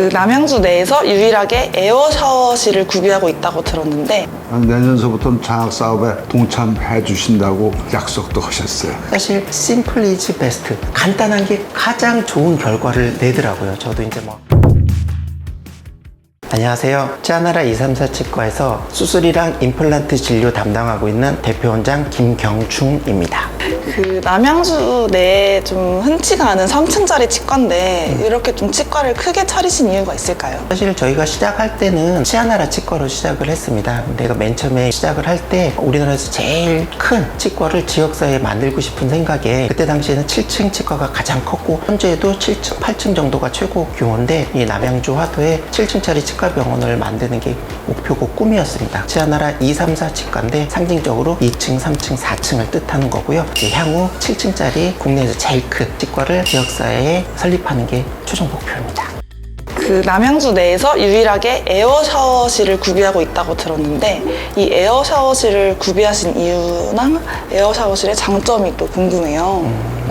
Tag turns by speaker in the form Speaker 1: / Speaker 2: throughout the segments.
Speaker 1: 그 남양주 내에서 유일하게 에어 샤워실을 구비하고 있다고 들었는데
Speaker 2: 내년서부터는 장학 사업에 동참해 주신다고 약속도 하셨어요.
Speaker 3: 사실 심플 이즈 베스트 간단한 게 가장 좋은 결과를 내더라고요. 저도 이제 뭐 안녕하세요. 짜나라 234 치과에서 수술이랑 임플란트 진료 담당하고 있는 대표 원장 김경충입니다
Speaker 1: 그 남양주 내에 좀 흔치가 않은 3층짜리 치과인데 이렇게 좀 치과를 크게 차리신 이유가 있을까요?
Speaker 3: 사실 저희가 시작할 때는 치아나라 치과로 시작을 했습니다. 내가 맨 처음에 시작을 할 때 우리나라에서 제일 큰 치과를 지역사회에 만들고 싶은 생각에 그때 당시에는 7층 치과가 가장 컸고 현재도 7층, 8층 정도가 최고 규모인데 이 남양주 화도에 7층짜리 치과 병원을 만드는 게 목표고 꿈이었습니다. 치아나라 2, 3, 4 치과인데 상징적으로 2층, 3층, 4층을 뜻하는 거고요. 이제 향후 7층짜리 국내에서 제일 큰 치과를 지역사회에 설립하는 게 최종 목표입니다.
Speaker 1: 그 남양주 내에서 유일하게 에어 샤워실을 구비하고 있다고 들었는데 이 에어 샤워실을 구비하신 이유나 에어 샤워실의 장점이 또 궁금해요.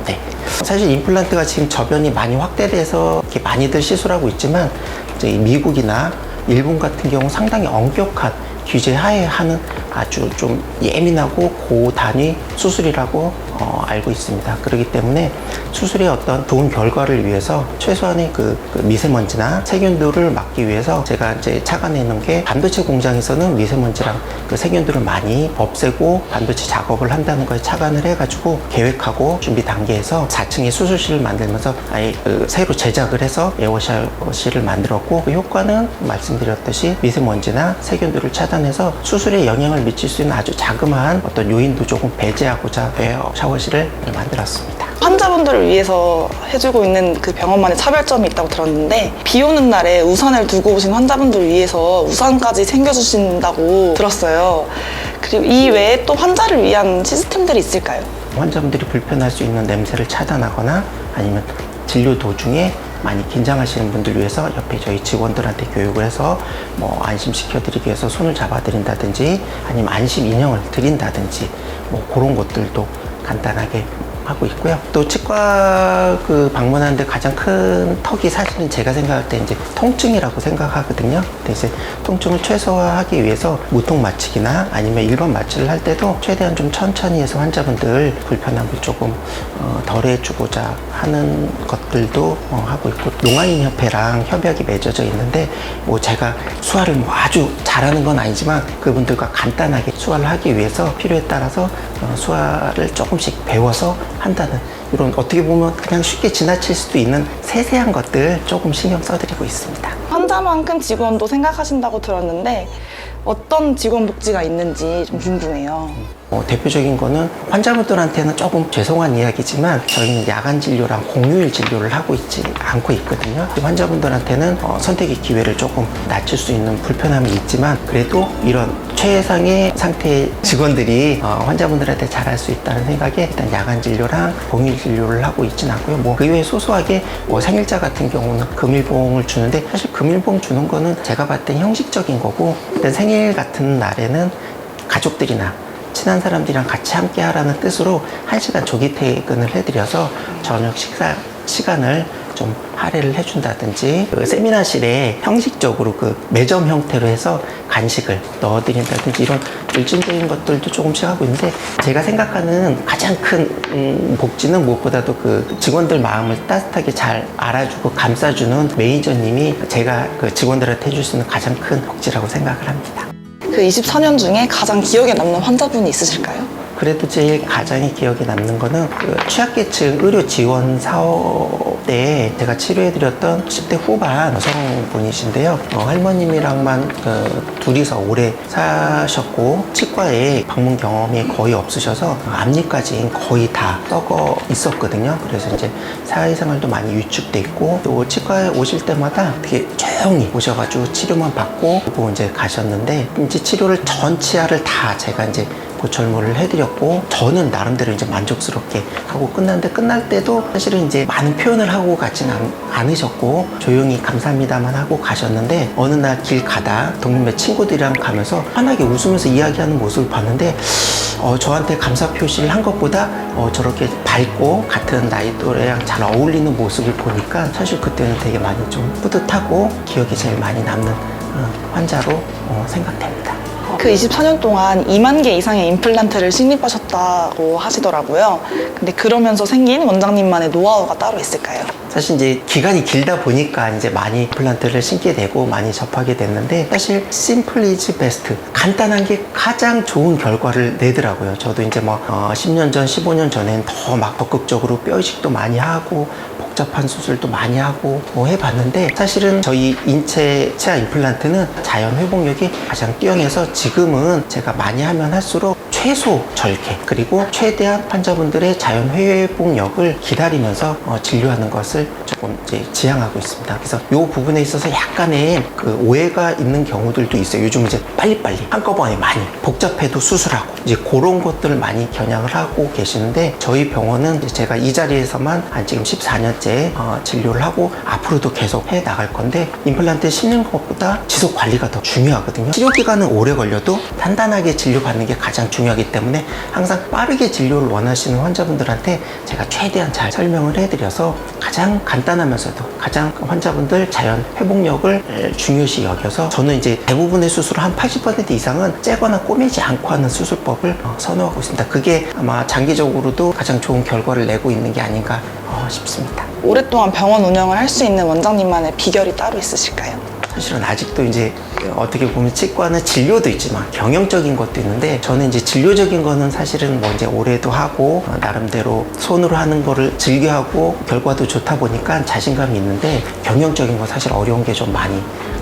Speaker 3: 네. 사실 임플란트가 지금 저변이 많이 확대돼서 이렇게 많이들 시술하고 있지만 이제 이 미국이나 일본 같은 경우 상당히 엄격한 규제 하에 하는 아주 좀 예민하고 고단위 수술이라고 어, 알고 있습니다. 그렇기 때문에 수술의 어떤 좋은 결과를 위해서 최소한의 그, 그 미세먼지나 세균들을 막기 위해서 제가 이제 착안해 놓은 게 반도체 공장에서는 미세먼지랑 그 세균들을 많이 없애고 반도체 작업을 한다는 거에 착안을 해가지고 계획하고 준비 단계에서 4층에 수술실을 만들면서 아예 그 새로 제작을 해서 에어샤워실을 만들었고 그 효과는 말씀드렸듯이 미세먼지나 세균들을 차단해서 수술에 영향을 미칠 수 있는 아주 자그마한 어떤 요인도 조금 배제하고자 에어 샤워 실을 만들었습니다.
Speaker 1: 환자분들을 위해서 해주고 있는 그 병원만의 차별점이 있다고 들었는데 비 오는 날에 우산을 두고 오신 환자분들을 위해서 우산까지 챙겨주신다고 들었어요. 그리고 이 외에 또 환자를 위한 시스템들이 있을까요?
Speaker 3: 환자분들이 불편할 수 있는 냄새를 차단하거나 아니면 진료 도중에 많이 긴장하시는 분들 위해서 옆에 저희 직원들한테 교육을 해서 뭐 안심시켜드리기 위해서 손을 잡아드린다든지 아니면 안심 인형을 드린다든지 뭐 그런 것들도 간단하게 하고 있고요. 또 치과 그 방문하는데 가장 큰 턱이 사실은 제가 생각할 때 이제 통증이라고 생각하거든요. 근데 이제 통증을 최소화하기 위해서 무통 마취기나 아니면 일반 마취를 할 때도 최대한 좀 천천히 해서 환자분들 불편함을 조금 어, 덜 해주고자 하는 것들도 어, 하고 있고 농아인 협회랑 협약이 맺어져 있는데 뭐 제가 수화를 뭐 아주 잘하는 건 아니지만 그분들과 간단하게 수화를 하기 위해서 필요에 따라서 어, 수화를 조금씩 배워서 한다는 이런 어떻게 보면 그냥 쉽게 지나칠 수도 있는 세세한 것들 조금 신경 써드리고 있습니다.
Speaker 1: 환자만큼 직원도 생각하신다고 들었는데 어떤 직원 복지가 있는지 좀 궁금해요.
Speaker 3: 어, 대표적인 거는 환자분들한테는 조금 죄송한 이야기지만 저희는 야간 진료랑 공휴일 진료를 하고 있지 않고 있거든요. 환자분들한테는 어, 선택의 기회를 조금 낮출 수 있는 불편함이 있지만 그래도 이런 최상의 상태의 직원들이 어, 환자분들한테 잘할 수 있다는 생각에 일단 야간 진료랑 공휴일 진료를 하고 있진 않고요. 뭐그 외에 소소하게 뭐 생일자 같은 경우는 금일봉을 주는데 사실 금일봉 주는 거는 제가 봤을 땐 형식적인 거고 일단 생일 같은 날에는 가족들이나 친한 사람들이랑 같이 함께 하라는 뜻으로 한시간 조기 퇴근을 해드려서 저녁 식사 시간을 좀 할애를 해준다든지 그 세미나실에 형식적으로 그 매점 형태로 해서 간식을 넣어드린다든지 이런 일진적인 것들도 조금씩 하고 있는데 제가 생각하는 가장 큰 음, 복지는 무엇보다도 그 직원들 마음을 따뜻하게 잘 알아주고 감싸주는 매니저님이 제가 그 직원들한테 해줄 수 있는 가장 큰 복지라고 생각을 합니다.
Speaker 1: 그 24년 중에 가장 기억에 남는 환자분이 있으실까요?
Speaker 3: 그래도 제일 가장 기억에 남는 거는 그 취약계층 의료 지원 사업 때 제가 치료해드렸던 10대 후반 여성분이신데요. 어, 할머님이랑만 그 둘이서 오래 사셨고 치과에 방문 경험이 거의 없으셔서 앞니까지 거의 다 썩어 있었거든요. 그래서 이제 사회생활도 많이 위축돼 있고 또 치과에 오실 때마다 되게 조용히 오셔가지고 치료만 받고 그리고 이제 가셨는데 이제 치료를 전 치아를 다 제가 이제 고철물을 해드렸고 저는 나름대로 이제 만족스럽게 하고 끝났는데 끝날 때도 사실은 이제 많은 표현을 하고 가진 않, 않으셨고 조용히 감사합니다만 하고 가셨는데 어느 날 길 가다 동문배 친구들이랑 가면서 환하게 웃으면서 이야기하는 모습을 봤는데 어, 저한테 감사 표시를 한 것보다 어, 저렇게 밝고 같은 나이 또래랑 잘 어울리는 모습을 보니까 사실 그때는 되게 많이 좀 뿌듯하고 기억에 제일 많이 남는 어, 환자로 어, 생각됩니다.
Speaker 1: 그 24년 동안 2만 개 이상의 임플란트를 식립하셨다고 하시더라고요. 근데 그러면서 생긴 원장님만의 노하우가 따로 있을까요?
Speaker 3: 사실 이제 기간이 길다 보니까 이제 많이 플란트를 신게 되고 많이 접하게 됐는데 사실 심플 이즈 베스트 간단한 게 가장 좋은 결과를 내더라고요. 저도 이제 뭐 어, 10년 전, 15년 전엔 더 막 적극적으로 뼈 이식도 많이 하고 복잡한 수술도 많이 하고 뭐 해봤는데 사실은 저희 인체 치아 임플란트는 자연 회복력이 가장 뛰어내서 지금은 제가 많이 하면 할수록 최소 절개 그리고 최대한 환자분들의 자연 회복력을 기다리면서 어, 진료하는 것을 조금 이제 지향하고 있습니다. 그래서 이 부분에 있어서 약간의 그 오해가 있는 경우들도 있어요. 요즘 이제 빨리빨리 한꺼번에 많이 복잡해도 수술하고 이제 그런 것들을 많이 겨냥을 하고 계시는데 저희 병원은 제가 이 자리에서만 한 지금 14년째 어, 진료를 하고 앞으로도 계속 해 나갈 건데 임플란트 심는 것보다 지속 관리가 더 중요하거든요. 치료 기간은 오래 걸려도 단단하게 진료받는 게 가장 중요하기 때문에 항상 빠르게 진료를 원하시는 환자분들한테 제가 최대한 잘 설명을 해드려서 가장 간단하면서도 가장 환자분들 자연 회복력을 에, 중요시 여겨서 저는 이제 대부분의 수술을 한80% 이상은 째거나 꼬매지 않고 하는 수술법을 어, 선호하고 있습니다. 그게 아마 장기적으로도 가장 좋은 결과를 내고 있는 게 아닌가 어, 싶습니다.
Speaker 1: 오랫동안 병원 운영을 할 수 있는 원장님만의 비결이 따로 있으실까요?
Speaker 3: 사실은 아직도 이제 어떻게 보면 치과는 진료도 있지만 경영적인 것도 있는데 저는 이제 진료적인 거는 사실은 뭐 이제 올해도 하고 어, 나름대로 손으로 하는 거를 즐겨하고 결과도 좋다 보니까 자신감이 있는데 경영적인 거 사실 어려운 게 좀 많이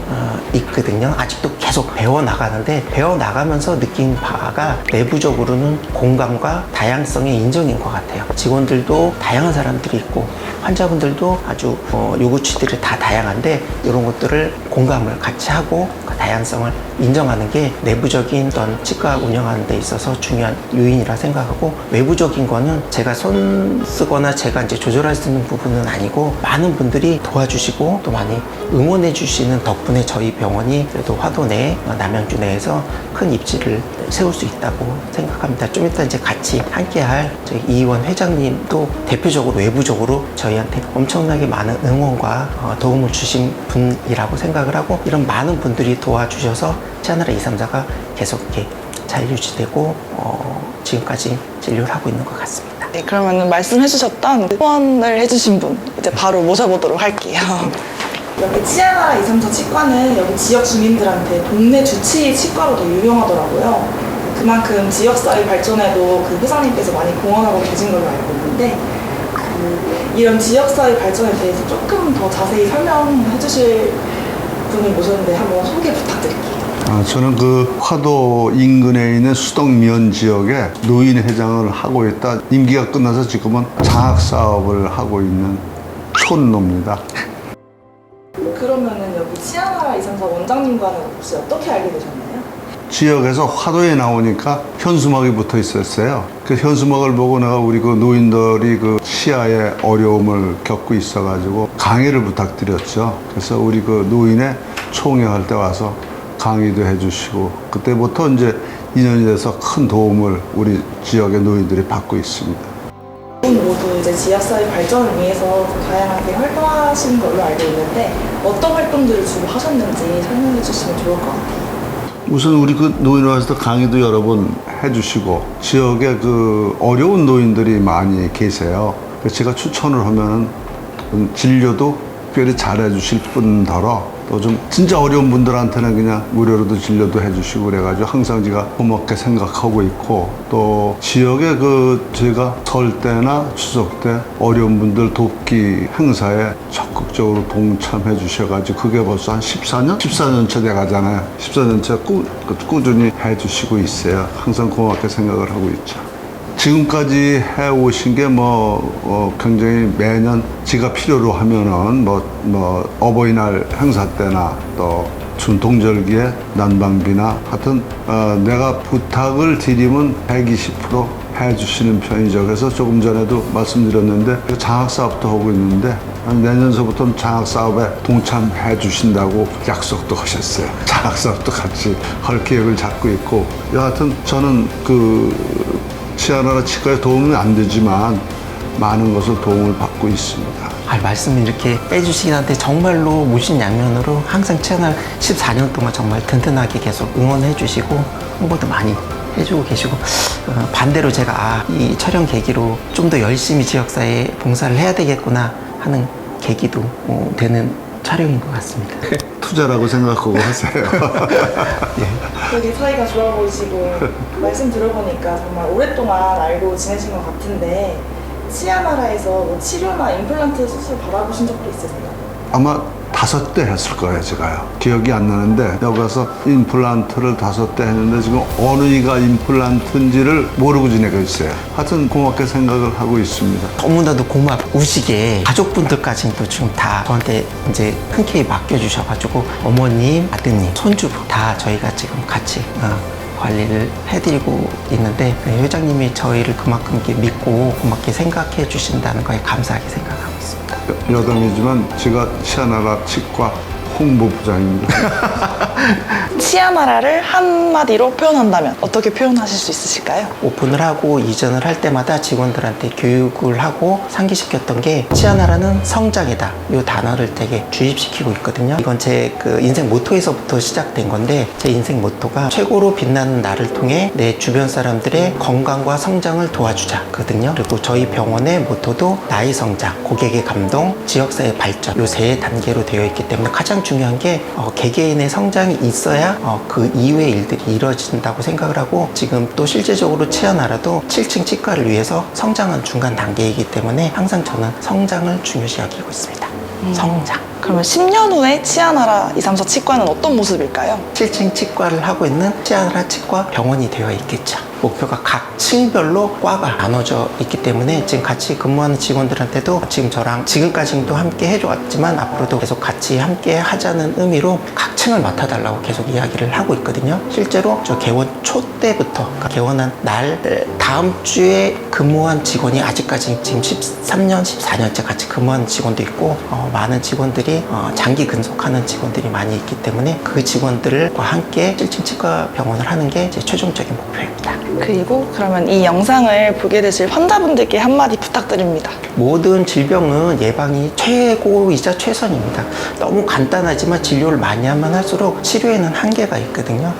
Speaker 3: 어, 있거든요. 아직도 계속 배워 나가는데 배워 나가면서 느낀 바가 내부적으로는 공감과 다양성의 인정인 것 같아요. 직원들도 다양한 사람들이 있고 환자분들도 아주 어, 요구치들이 다 다양한데 이런 것들을 공감을 같이 하고 그 다양성을 인정하는 게 내부적인 어떤 치과 운영하는 데 있어서 중요한 요인이라 생각하고 외부적인 거는 제가 손 쓰거나 제가 이제 조절할 수 있는 부분은 아니고 많은 분들이 도와주시고 또 많이 응원해 주시는 덕분에 저희 병원이 그래도 화도 내 어, 남양주 내에서 큰 입지를 세울 수 있다고 생각합니다. 좀 이따 이제 같이 함께할 저희 이의원 회장님도 대표적으로 외부적으로 저희한테 엄청나게 많은 응원과 어, 도움을 주신 분이라고 생각을 하고 이런 많은 분들이 도와주셔서 치아나라 234가 계속 이렇게 잘 유지되고 어, 지금까지 진료를 하고 있는 것 같습니다.
Speaker 1: 네, 그러면 말씀해주셨던 후원을 해주신 분 이제 바로 모셔보도록 할게요. 여기 치아나라 234 치과는 여기 지역 주민들한테 동네 주치의 치과로도 유명하더라고요. 그만큼 지역사회 발전에도 그 회장님께서 많이 공헌하고 계신 걸로 알고 있는데 그 이런 지역사회 발전에 대해서 조금 더 자세히 설명해 주실 분을 모셨는데 한번 소개 부탁드릴게요.
Speaker 2: 아, 저는 그 화도 인근에 있는 수덕면 지역에 노인 회장을 하고 있다. 임기가 끝나서 지금은 장학 사업을 하고 있는 촌노입니다.
Speaker 1: 그러면은 여기 치아나라 234 원장님과는 혹시 어떻게 알게 되셨나요?
Speaker 2: 지역에서 화도에 나오니까 현수막이 붙어 있었어요. 그 현수막을 보고 내가 우리 그 노인들이 그 치아에 어려움을 겪고 있어가지고 강의를 부탁드렸죠. 그래서 우리 그 노인의 총회 할 때 와서 강의도 해주시고 그때부터 이제 인연이 돼서 큰 도움을 우리 지역의 노인들이 받고 있습니다.
Speaker 1: 모두 이제 지역사회 발전을 위해서 다양하게 활동하시는 걸로 알고 있는데 어떤 활동들을 주로 하셨는지 설명해 주시면 좋을 것 같아요.
Speaker 2: 우선 우리 그 노인 와서 강의도 여러 번 해주시고 지역에 그 어려운 노인들이 많이 계세요. 그래서 제가 추천을 하면은 좀 진료도 특별히 잘해주실 뿐더러 또 좀 진짜 어려운 분들한테는 그냥 무료로도 진료도 해주시고 그래가지고 항상 제가 고맙게 생각하고 있고 또 지역에 그 제가 설 때나 추석 때 어려운 분들 돕기 행사에 적극적으로 동참해 주셔가지고 그게 벌써 한 14년? 14년째 돼 가잖아요. 14년째 꾸, 꾸준히 해 주시고 있어요. 항상 고맙게 생각을 하고 있죠. 지금까지 해 오신 게뭐 굉장히 매년 지가 필요로 하면은 뭐, 뭐 어버이날 행사 때나 또 중통절기에 난방비나 하여튼 어, 내가 부탁을 드리면 120% 해주시는 편이죠. 그래서 조금 전에도 말씀드렸는데 장학 사업도 하고 있는데 한 내년서부터는 장학 사업에 동참해 주신다고 약속도 하셨어요. 장학 사업도 같이 할 계획을 잡고 있고 여하튼 저는 그 치아나라 치과에 도움은 안 되지만 많은 것을 도움을 받고 있습니다.
Speaker 3: 아, 말씀을 이렇게 빼주시긴 한데 정말로 무신 양면으로 항상 채널 14년 동안 정말 든든하게 계속 응원해 주시고 홍보도 많이 해주고 계시고 어, 반대로 제가 아, 이 촬영 계기로 좀 더 열심히 지역사회에 봉사를 해야 되겠구나 하는 계기도 어, 되는 촬영인 것 같습니다.
Speaker 2: 투자라고 생각하고 하세요.
Speaker 1: 되게 사이가 좋아 보이시고 말씀 들어보니까 정말 오랫동안 알고 지내신 것 같은데 치아나라에서 뭐 치료나 임플란트 수술 받아보신 적도 있으세요?
Speaker 2: 아마 다섯 대 했을 거예요, 제가요. 기억이 안 나는데 여기 가서 임플란트를 다섯 대 했는데 지금 어느 이가 임플란트인지를 모르고 지내고 있어요. 하여튼 고맙게 생각을 하고 있습니다.
Speaker 3: 너무나도 고맙우시게 가족분들까지도 지금 다 저한테 이제 흔쾌히 맡겨주셔가지고 어머님, 아드님, 손주부 다 저희가 지금 같이 어, 관리를 해드리고 있는데 네, 회장님이 저희를 그만큼 믿고 고맙게 생각해 주신다는 거에 감사하게 생각하고 있습니다.
Speaker 2: 여- 여담이지만 제가 치아나라 치과 홍보부장입니다.
Speaker 1: 치아나라를 한마디로 표현한다면 어떻게 표현하실 수 있으실까요?
Speaker 3: 오픈을 하고 이전을 할 때마다 직원들한테 교육을 하고 상기시켰던 게 치아나라는 성장이다. 이 단어를 되게 주입시키고 있거든요. 이건 제 그 인생 모토에서부터 시작된 건데 제 인생 모토가 최고로 빛나는 나를 통해 내 주변 사람들의 건강과 성장을 도와주자거든요. 그리고 저희 병원의 모토도 나의 성장, 고객의 감동, 지역사회 발전 이세 단계로 되어 있기 때문에 가장 중요한 게 어, 개개인의 성장이 있어야 어, 그 이후의 일들이 이루어진다고 생각을 하고 지금 또 실제적으로 치아나라도 7층 치과를 위해서 성장한 중간 단계이기 때문에 항상 저는 성장을 중요시 여기고 있습니다. 성장.
Speaker 1: 그러면 10년 후에 치아나라 234 치과는 어떤 모습일까요?
Speaker 3: 7층 치과를 하고 있는 치아나라 치과 병원이 되어 있겠죠. 목표가 각 층별로 과가 나눠져 있기 때문에 지금 같이 근무하는 직원들한테도 지금 저랑 지금까지도 함께 해줘왔지만 앞으로도 계속 같이 함께 하자는 의미로 각 층을 맡아달라고 계속 이야기를 하고 있거든요. 실제로 저 개원 초 때부터 그러니까 개원한 날 다음 주에 근무한 직원이 아직까지 지금 13년, 14년째 같이 근무하는 직원도 있고 어, 많은 직원들이 어, 장기 근속하는 직원들이 많이 있기 때문에 그 직원들과 함께 1층 치과 병원을 하는 게 제 최종적인 목표입니다.
Speaker 1: 그리고 그러면 이 영상을 보게 되실 환자분들께 한마디 부탁드립니다.
Speaker 3: 모든 질병은 예방이 최고이자 최선입니다. 너무 간단하지만 진료를 많이 하면 할수록 치료에는 한계가 있거든요.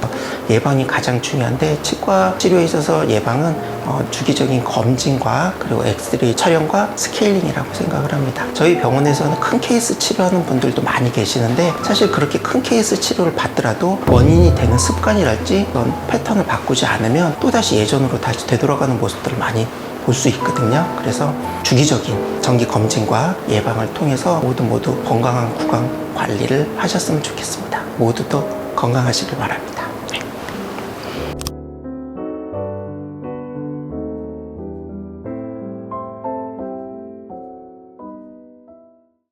Speaker 3: 예방이 가장 중요한데 치과 치료에 있어서 예방은 어, 주기적인 검진과 그리고 엑스레이 촬영과 스케일링이라고 생각을 합니다. 저희 병원에서는 큰 케이스 치료하는 분들도 많이 계시는데 사실 그렇게 큰 케이스 치료를 받더라도 원인이 되는 습관이랄지 그런 패턴을 바꾸지 않으면 또다시 예전으로 다시 되돌아가는 모습들을 많이 볼 수 있거든요. 그래서 주기적인 정기 검진과 예방을 통해서 모두 모두 건강한 구강 관리를 하셨으면 좋겠습니다. 모두 또 건강하시길 바랍니다. 네.